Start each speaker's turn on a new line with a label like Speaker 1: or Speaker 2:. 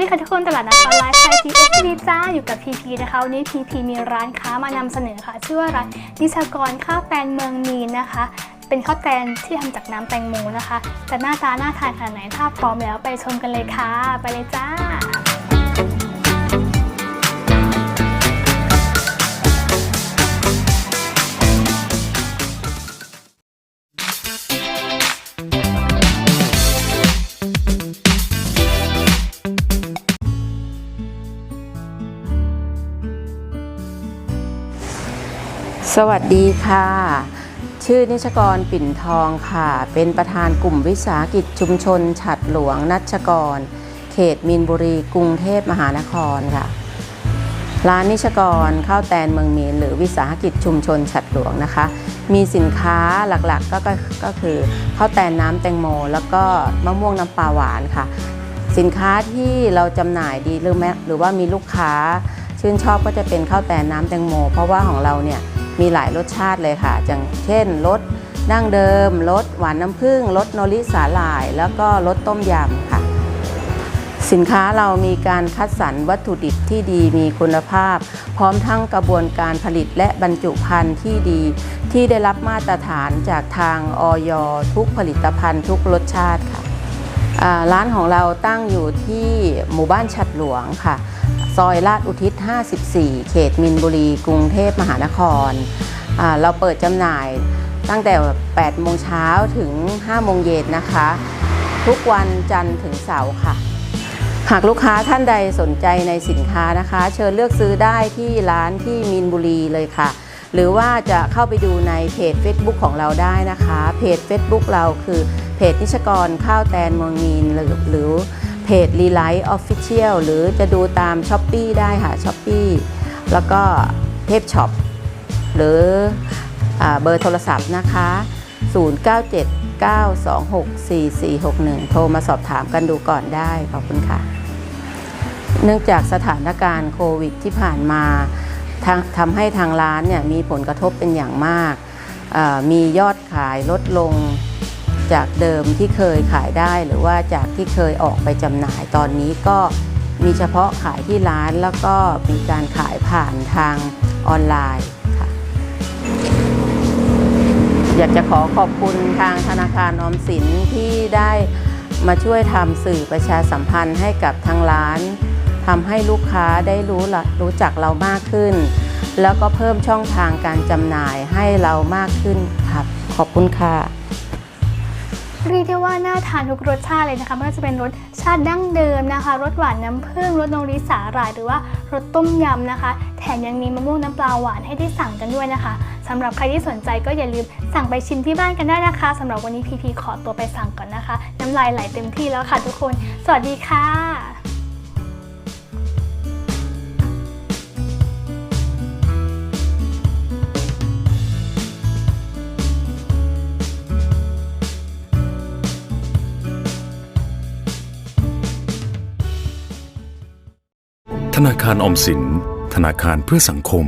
Speaker 1: ดีค่ะทุกคนตลาดนัดออนไลน์ไทยพีเอสดีจ้าอยู่กับพีพีนะคะวันนี้พีพีมีร้านค้ามานำเสนอค่ะ ชื่อว่าร้านนิชากรข้าวแตนเมืองมีนนะคะ เป็นข้าวแตนที่ทำจากน้ำแตงโมนะคะ แต่หน้าตาน่าทานขนาดไหนถ้าพร้อมแล้วไปชมกันเลยค่ะ ไปเลยจ้า
Speaker 2: สวัสดีค่ะ ชื่อนิชกรปิ่นทองค่ะ เป็นประธานกลุ่มวิสาหกิจชุมชน ฉัดหลวงนัชกร เขตมีนบุรี กรุงเทพมหานครค่ะ ร้านนิชกรข้าวแตนเมืองมีนหรือวิสาหกิจชุมชน ฉัดหลวงนะคะ มีสินค้าหลักๆกก็ก็คือข้าวแตนน้ำแตงโม แล้วก็มะม่วงน้ำปลาหวานค่ะ สินค้าที่เราจำหน่ายดีหรือแม้หรือว่ามีลูกค้าชื่นชอบก็จะเป็นข้าวแตนน้ำแตงโม เพราะว่าของเราเนี่ย มีหลายรสชาติเลยค่ะ อย่างเช่นรสดั้งเดิมรสหวานน้ำผึ้งรสโนริสาหร่าย แล้วก็รสต้มยำค่ะ สินค้าเรามีการคัดสรรวัตถุดิบที่ดีมีคุณภาพ พร้อมทั้งกระบวนการผลิตและบรรจุภัณฑ์ที่ดี ที่ได้รับมาตรฐานจากทางออยทุกผลิตภัณฑ์ทุกรสชาติค่ะร้านของเราตั้งอยู่ที่หมู่บ้านฉัดหลวงค่ะ ซอยลาดอุทิศ 54 เขตมินบุรี กรุงเทพมหานคร เราเปิดจำหน่ายตั้งแต่ 8 โมงเช้าถึง 5 โมงเย็นนะคะ ทุกวันจันทร์ถึงเสาร์ค่ะ หากลูกค้าท่านใดสนใจในสินค้านะคะ เชิญเลือกซื้อได้ที่ร้านที่มีนบุรีเลยค่ะ หรือว่าจะเข้าไปดูในเพจ Facebook ของเราได้นะคะ เพจ Facebook เราคือเพจนิชกรข้าวแตนเมืองมีนหรือหรือ จรีไลท์ออฟฟิเชียลหรือจะดูตาม s h อ p e e ได้ค่ะ s h อ p e e แล้วก็เทพช็อปหรืออเบอร์โทรศัพท์นะคะ 0979264461 โทรมาสอบถามกันดูก่อนได้ ขอบคุณค่ะ เนื่องจากสถานการณ์โควิดที่ผ่านมาทาทำให้ทางร้านเนี่ยมีผลกระทบเป็นอย่างมาก มียอดขายลดลง จากเดิมที่เคยขายได้หรือว่าจากที่เคยออกไปจำหน่ายตอนนี้ก็มีเฉพาะขายที่ร้านแล้วก็มีการขายผ่านทางออนไลน์ค่ะ อยากจะขอขอบคุณทางธนาคารออมสินที่ได้มาช่วยทำสื่อประชาสัมพันธ์ให้กับทางร้านทำให้ลูกค้าได้รู้รู้จักเรามากขึ้น แล้วก็เพิ่มช่องทางการจำหน่ายให้เรามากขึ้นครับขอบคุณค่ะ
Speaker 1: เรียกได้ว่าน่าทานทุกรสชาติเลยนะคะไม่ว่าจะเป็นรสชาติดั้งเดิมนะคะรสหวานน้ำผึ้งรสนงริสาหร่ายหรือว่ารสต้มยำนะคะ แถมยังมีมะม่วงน้ำปลาหวานให้ได้สั่งกันด้วยนะคะสำหรับใครที่สนใจก็อย่าลืมสั่งไปชิมที่บ้านกันได้นะคะสำหรับวันนี้พีพีขอตัวไปสั่งก่อนนะคะ น้ำลายไหลเต็มที่แล้วค่ะทุกคน สวัสดีค่ะ
Speaker 3: ธนาคารอมสิน ธนาคารเพื่อสังคม